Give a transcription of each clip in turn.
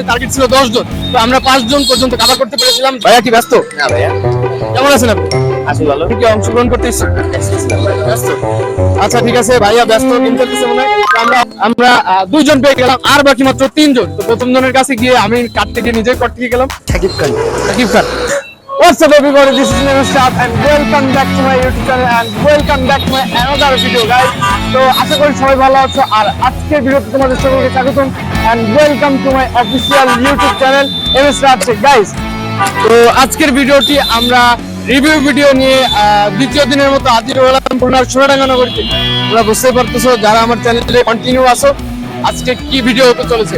আমাদের টার্গেট ছিল দশ জন তো আমরা পাঁচ জন পর্যন্ত কাভার করতে পেরেছিলাম। ভাইয়া কি ব্যস্ত? না ভাইয়া। কেমন আছেন আপনি? আসল ভালো। কি অংশগ্রহণ করতে ব্যস্ত। আচ্ছা ঠিক আছে ভাইয়া ব্যস্ত গেম মনে তো আমরা আমরা দুইজন পেয়ে গেলাম আর বাকি মাত্র তিনজন। তো প্রথম জনের কাছে গিয়ে আমি কাট থেকে নিজে কট থেকে গেলাম। Shakib Khan. Sakib Khan. What's up everybody, this is Nemo Shah and welcome back to my YouTube channel and welcome back to my another video guys. তো আশা করি সবাই ভালো আছো আর আজকের ভিডিওতে তোমাদের সকলকে স্বাগতম। And welcome to my official YouTube channel MS Rajsek guys. তো আজকের ভিডিওটি আমরা রিভিউ ভিডিও নিয়ে দ্বিতীয় দিনের মতো হাজির হলাম খুলনার সোনাডাঙ্গা নগরীতে তোমরা বুঝতেই পারতেছো যারা আমার চ্যানেলে কন্টিনিউ আসো আজকে কি ভিডিও হতে চলেছে।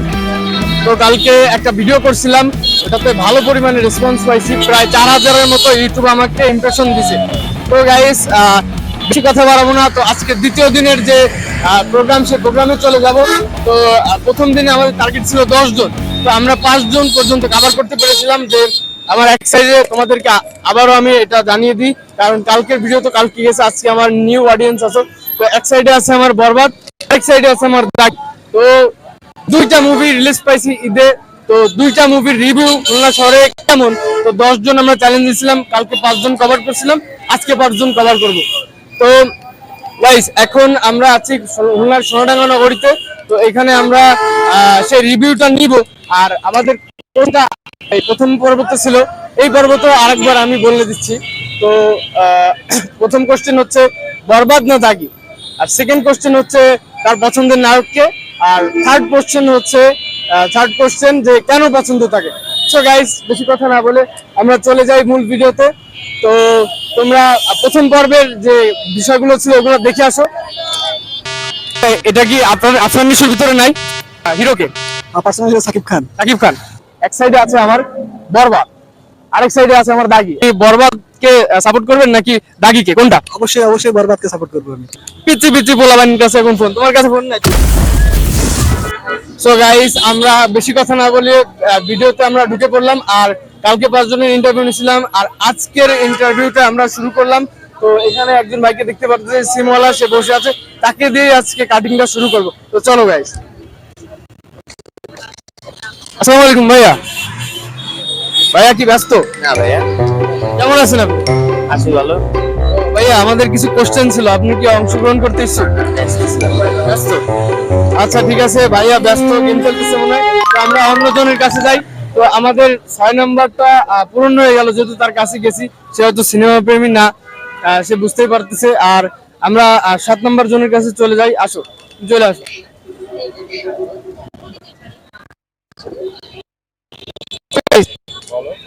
তো কালকে একটা ভিডিও করছিলাম, ওটাতে ভালো পরিমাণে রেসপন্স পাইছি। প্রায় চার হাজারের মতো ইউটিউব আমাকে ইমপ্রেশন দিছে। তো গাইস বেশি কথা বাড়াবো না। তো আজকে দ্বিতীয় দিনের যে প্রোগ্রাম সেই প্রোগ্রামে চলে যাব। তো প্রথম দিনে আমাদের টার্গেট ছিল জন। তো আমরা জন পর্যন্ত কাভার করতে পেরেছিলাম যে, আমার এক সাইডে তোমাদেরকে আবারও আমি এটা জানিয়ে দিই। কারণ কালকের ভিডিও তো কালকে গেছে আজকে আমার নিউ অডিয়েন্স আছে। তো এক সাইডে আছে আমার বরবাদ এক সাইডে আছে আমার দাগ। তো দুইটা মুভি রিলিজ পাইছি ঈদে। তো দুইটা মুভির রিভিউ খুলনা শহরে কেমন? তো দশজন আমরা চ্যালেঞ্জ দিয়েছিলাম। কালকে পাঁচজন কভার করছিলাম। আজকে পাঁচজন কভার করব। তো গাইস এখন আমরা আছি খুলনার সোনাডাঙ্গা নগরীতে। তো এখানে আমরা সেই রিভিউটা নিব। আর আমাদের কোনটা এই প্রথম পর্বতে ছিল। এই পর্বতে আরেকবার আমি বলে দিচ্ছি। তো প্রথম কোশ্চেন হচ্ছে, বরবাদ না দাগি? আর সেকেন্ড কোশ্চেন হচ্ছে তার পছন্দের নায়ককে? আর থার্ড কোশ্চেন হচ্ছে থার্ড কোশ্চেন যে কেন পছন্দ তাকে? সো গাইস বেশি কথা না বলে আমরা চলে যাই মূল ভিডিওতে তো তোমরা প্রথম পর্বের যে বিষয়গুলো ছিল ওগুলো দেখে আসো। এটা কি আপনার আফরান নিশোর ভিতরে নাই? হিরোকে? পার্সোনাল সাকিব খান। সাকিব খান। এক সাইডে আছে আমার বরবাদ আরেক সাইডে আছে আমার দাগি। এই বরবাদকে সাপোর্ট করবেন নাকি দাগিকে? কোনটা? অবশ্যই অবশ্যই বরবাদকে সাপোর্ট করব আমি। পিচি পিচি পোলাবানির কাছে এখন ফোন তোমার কাছে ফোন নাই? সো গাইস আমরা বেশি কথা না বলে ভিডিওতে আমরা ঢুকে পড়লাম। আর কালকে পাঁচজনের ইন্টারভিউ নিয়েছিলাম আর আজকের ইন্টারভিউটা আমরা শুরু করলাম। তো এখানে একজন ভাইকে দেখতে পাচ্ছি সিমওয়ালা সে বসে আছে। তাকে দিয়ে আজকে কাটিংটা শুরু করব। তো চলো গাইস আসসালামু আলাইকুম ভাইয়া। ভাইয়া কি ব্যস্ত? না ভাইয়া। কেমন আছেন আপনি? আসল ভালো। ভাইয়া আমাদের কিছু কোশ্চেন ছিল আপনি কি অংশগ্রহণ করতে ইচ্ছুক? ব্যস্ত। আচ্ছা ঠিক আছে। ভাইয়া ব্যস্ত গেম খেলতেছে মনে হয়। তো আমরা অন্যজনের কাছে যাই। তো আমাদের ছয় নম্বরটা পূরণ হয়ে গেল যেহেতু তার কাছে গেছি সে হয়তো সিনেমা প্রেমী না সে বুঝতেই পারতেছে। আর আমরা সাত নম্বর জনের কাছে চলে যাই আসো চলে আসো।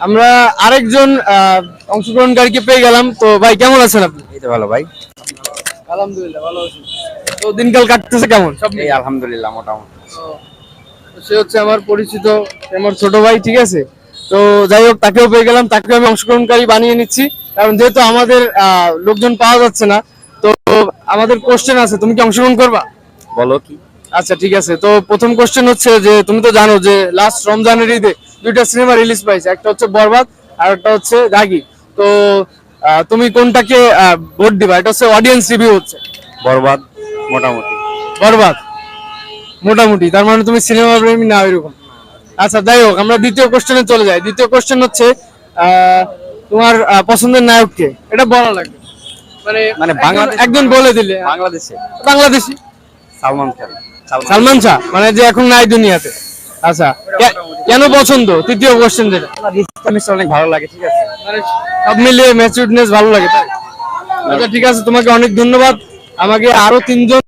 আমরা আরেকজন আহ, অংশগ্রহণকারীকে পেয়ে গেলাম। তো ভাই কেমন আছেন আপনি? এই তো ভালো ভাই। আলহামদুলিল্লাহ ভালো আছি। তো দিনকাল কাটতেছে কেমন? সব আলহামদুলিল্লাহ মোটামুটি। সে হচ্ছে আমার পরিচিত আমার ছোট ভাই ঠিক আছে? তো যাই হোক তাকেও পেয়ে গেলাম তাকেও আমি অংশগ্রহণকারী বানিয়ে নিচ্ছি। কারণ যেহেতু আমাদের লোকজন পাওয়া যাচ্ছে না তো আমাদের কোশ্চেন আছে তুমি কি অংশগ্রহণ করবা? বলো কি? আচ্ছা ঠিক আছে। তো প্রথম কোশ্চেন হচ্ছে যে তুমি তো জানো যে লাস্ট রমজানের ঈদে দুইটা সিনেমা রিলিজ পাইছে। একটা হচ্ছে বরবাদ আর একটা হচ্ছে দাগি তো তুমি কোনটাকে ভোট দিবা? এটা হচ্ছে অডিয়েন্স রিভিউ হচ্ছে। বরবাদ মোটামুটি। বরবাদ। মোটামুটি তার মানে তুমি সিনেমা প্রেমী না এরকম আচ্ছা যাই হোক আমরা দ্বিতীয় কোশ্চেনে চলে যাই। দ্বিতীয় কোশ্চেন হচ্ছে তোমার পছন্দের নায়ককে। এটা বলা লাগবে। মানে মানে বাংলাদেশ- একজন বলে দিলে। বাংলাদেশে? বাংলাদেশী। সালমান খান। সালমান শাহ মানে যে এখন নাই দুনিয়াতে। আচ্ছা কেন পছন্দ? তৃতীয় কোশ্চেন যেটা। অনেক ভালো লাগে ঠিক আছে। মানে সব মিলিয়ে ম্যাচুরিটনেস ভালো লাগে তাই? আচ্ছা ঠিক আছে তোমাকে অনেক ধন্যবাদ। আমাকে আরও তিনজন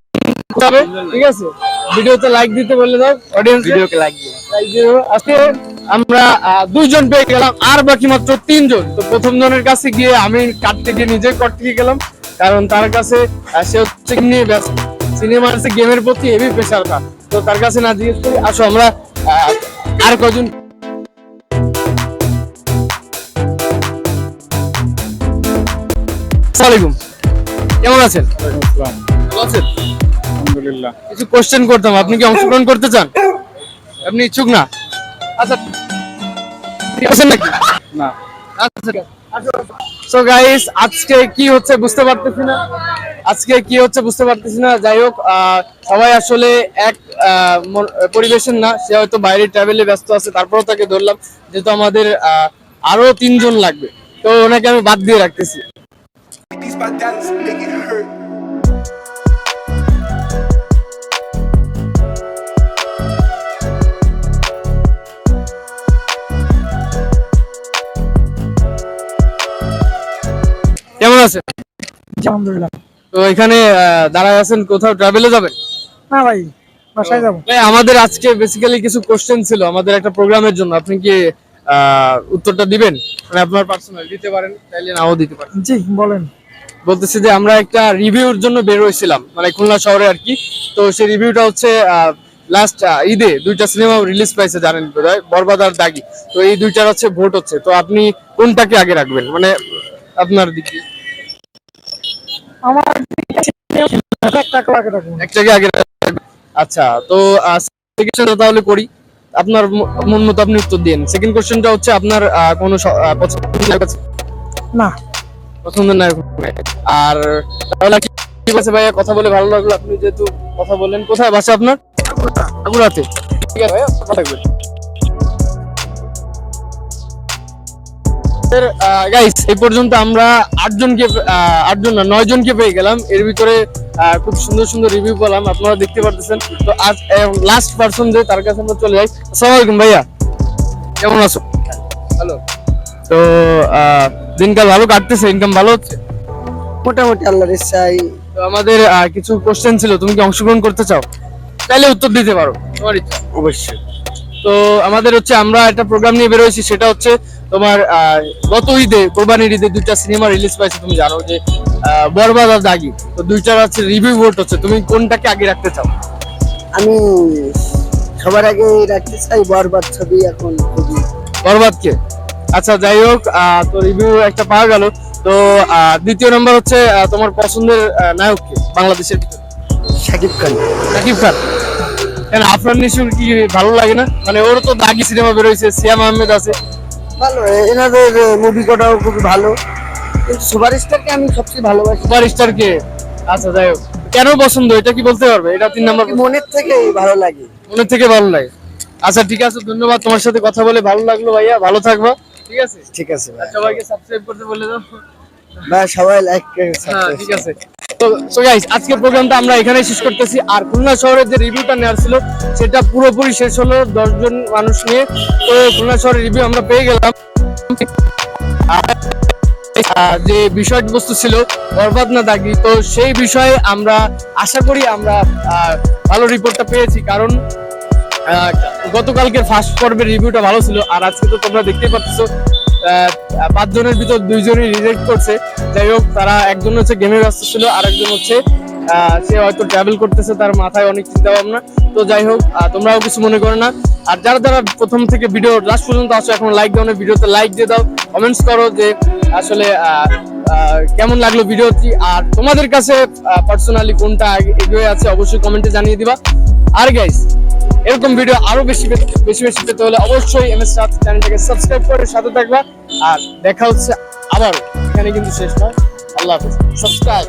ঠিক আছে? ভিডিওতে লাইক দিতে বলে দাও অডিয়েন্স ভিডিওকে লাইক দিও। আজকে আমরা দুইজন পেয়ে গেলাম আর বাকি মাত্র তিনজন। তো প্রথম জনের কাছে গিয়ে আমি কাটতে গিয়ে নিজে কট থেকে গেলাম। কারণ তার কাছে সে হচ্ছে নিয়ে ব্যস্ত। সিনেমার সে গেমের প্রতি হেভি প্রেশার তার। তো তার কাছে না জিজ্ঞেস করি আসো আমরা আহ, আর কজন? আসসালামাইকুম কেমন আছেন? ভালো আছেন? আলহামদুলিল্লাহ। কিছু কোশ্চেন করতাম আপনি কি অংশগ্রহণ করতে চান? আপনি ইচ্ছুক না? আচ্ছা। ঠিক আছে নাকি? না। আচ্ছা। সো গাইস আজকে কি হচ্ছে বুঝতে পারতেছি না। আজকে কি হচ্ছে বুঝতে পারতেছি না। যাই হোক আহ, সবাই আসলে এক আহ, পরিবেশের না। সে হয়তো বাইরে ট্রাভেলে ব্যস্ত আছে তারপরেও তাকে ধরলাম। যেহেতু আমাদের আহ, আরও তিনজন লাগবে। তো ওনাকে আমি বাদ দিয়ে রাখতেছি। কেমন আছে? জি, আলহামদুলিল্লাহ। তো এখানে দাঁড়ায় আছেন কোথাও ট্রাভেলে যাবেন? না ভাই বাসায় যাব। ভাই, আমাদের আজকে বেসিক্যালি কিছু কোশ্চেন ছিল আমাদের একটা প্রোগ্রামের জন্য। আপনি কি উত্তরটা দিবেন? মানে আপনার পার্সোনাল দিতে পারেন তাইলে নাও দিতে পারেন। জি বলেন। বলতেছি যে আমরা একটা রিভিউর জন্য বের হয়েছিলাম মানে খুলনা শহরে আর কি। তো সেই রিভিউটা হচ্ছে লাস্ট ঈদে দুইটা সিনেমা রিলিজ পাইছে জানেন বোধহয় বরবাদ আর দাগি। তো এই দুইটার হচ্ছে ভোট হচ্ছে। তো আপনি কোনটাকে আগে রাখবেন? মানে আপনার দিক। আমার একটাকে আগে আচ্ছা তো তাহলে করি। আপনার মন মতো আপনি উত্তর দিন সেকেন্ড কোশ্চেনটা হচ্ছে আপনার কোনো? না। পছন্দের নায়ক আর তাহলে কি ঠিক আছে ভাইয়া? কথা বলে ভালো লাগল। আপনি যেহেতু কথা বললেন কোথায় বাসা আপনার? আগুরাতে ঠিক আছে ভাইয়া থাকবেন। গাইস এই পর্যন্ত আমরা আটজনকে আটজন না নয় জনকে পেয়ে গেলাম। এর ভিতরে খুব সুন্দর সুন্দর রিভিউ পেলাম আপনারা দেখতে পারতেছেন। তো আজ লাস্ট পার্সন যে তার কাছে আমরা চলে যাই। আসসালামু আলাইকুম ভাইয়া। কেমন আছো? ভালো। তো আহ, দিনকাল ভালো কাটতেছে ইনকাম ভালো হচ্ছে? মোটামুটি আল্লাহর ইচ্ছাই তো আমাদের কিছু কোশ্চেন ছিল তুমি কি অংশগ্রহণ করতে চাও? তাহলে উত্তর দিতে পারো তোমার ইচ্ছা। অবশ্যই। তো আমাদের হচ্ছে আমরা একটা প্রোগ্রাম নিয়ে বেরোয়েছি সেটা হচ্ছে তোমার গত ঈদে কোরবানির ঈদে দুইটা সিনেমা রিলিজ পাইছে তুমি জানো যে বরবাদ আর দাগি। তো দুইটার হচ্ছে রিভিউ ভোট হচ্ছে তুমি কোনটাকে আগে রাখতে চাও? আমি সবার আগে রাখতে চাই বরবাদ ছবি এখন খুবই। বরবাদকে? আচ্ছা যাই হোক তো রিভিউ একটা পাওয়া গেল। তো দ্বিতীয় নম্বর হচ্ছে তোমার পছন্দের নায়ককে বাংলাদেশের ভিতরে। শাকিব খান। শাকিব খান। কেন আফরান নিশুর কি ভালো লাগে না? মানে ওর তো দাগি সিনেমা বেরোইছে সিয়াম আহমেদ আছে। ভালো এনাদের মুভি কটাও খুবই ভালো। কিন্তু সুপারস্টারকে আমি সবচেয়ে ভালোবাসি। সুপার স্টার কে আচ্ছা যাই হোক। কেন পছন্দ? এটা কি বলতে পারবে? এটা তিন নাম্বার মনের থেকে ভালো লাগে। মনের থেকে ভালো লাগে। আচ্ছা ঠিক আছে ধন্যবাদ তোমার সাথে কথা বলে। ভালো লাগল ভাইয়া ভালো থাকব। ঠিক আছে? ঠিক আছে সবাইকে সাবস্ক্রাইব করতে বলে দাও। বা সবাই লাইক হ্যাঁ ঠিক আছে। তো সো গাইস আজকের প্রোগ্রামটা আমরা এখানেই শেষ করতেছি। আর খুলনা শহরের যে রিভিউটা নেওয়ার ছিল, সেটা পুরোপুরি শেষ হলো দশজন মানুষ নিয়ে। তো খুলনা শহরের রিভিউ আমরা পেয়ে গেলাম। যে বিষয়বস্তু ছিল, বরবাদ না দাগি, তো সেই বিষয়ে আমরা আশা করি আমরা ভালো রিপোর্টটা পেয়েছি। কারণ গতকালকে ফার্স্ট পর্বের রিভিউটা ভালো ছিল। আর আজকে তো তোমরা দেখতেই পাচ্ছ পাঁচ জনের ভিতর দুইজনই রিজেক্ট করছে। যাই হোক, তারা একজন হচ্ছে গেমে ব্যস্ত ছিল আর একজন হচ্ছে সে হয়তো ট্রাভেল করতেছে, তার মাথায় অনেক চিন্তা ভাবনা তো যাই হোক তোমরাও কিছু মনে করো না। আর যারা যারা প্রথম থেকে ভিডিও লাস্ট পর্যন্ত আসো এখন লাইক দাও না ভিডিওতে লাইক দিয়ে দাও কমেন্টস করো যে আসলে কেমন লাগল ভিডিওটি আর তোমাদের কাছে পার্সোনালি কোনটা এগিয়ে আছে, অবশ্যই কমেন্টে জানিয়ে দিবা। আর গাইস এরকম ভিডিও আরও বেশি বেশি বেশি পেতে হলে অবশ্যই এমএস রাত চ্যানেলটাকে সাবস্ক্রাইব করে সাথে থাকবা। আর দেখা হচ্ছে আবার এখানে কিন্তু শেষ নয়। আল্লাহ হাফেজ। সাবস্ক্রাইব